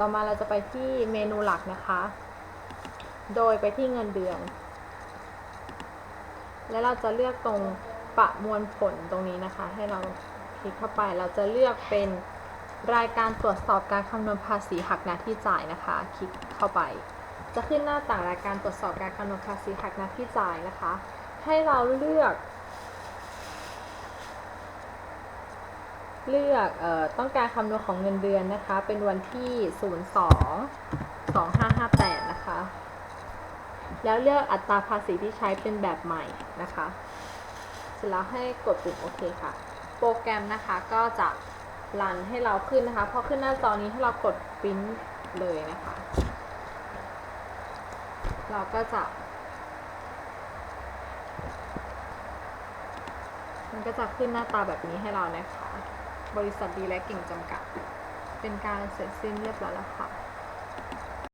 ต่อมาเราจะไปที่เมนูหลักนะคะ โดยไปที่เงินเดือน แล้วเราจะเลือกตรงประมวลผลตรงนี้นะคะ ให้เราคลิกเข้าไป เราจะเลือกเป็นรายการตรวจสอบการคำนวณภาษีหักหน้าที่จ่ายนะคะ คลิกเข้าไป จะขึ้นหน้าต่างรายการตรวจสอบการคำนวณภาษีหักหน้าที่จ่ายนะคะ ให้เราเลือก เลือกออต้องการคำนวณของเงินเดือนนะคะ เป็นวันที่ 02 2558 นะคะ แล้วเลือกอัตราภาษีที่ใช้เป็นแบบใหม่นะคะ เสร็จแล้วให้กดปุ่มโอเคค่ะ โปรแกรมนะคะก็จะรันให้เราขึ้นนะคะพอขึ้นหน้าจอนี้ให้เรากดปริ้นเลยนะคะ เราก็จะ มันก็จะขึ้นหน้าตาแบบนี้ให้เรานะคะ บริษัทดีและเก่งจำกัด เป็นการเสร็จสิ้นเรียบร้อยแล้วค่ะ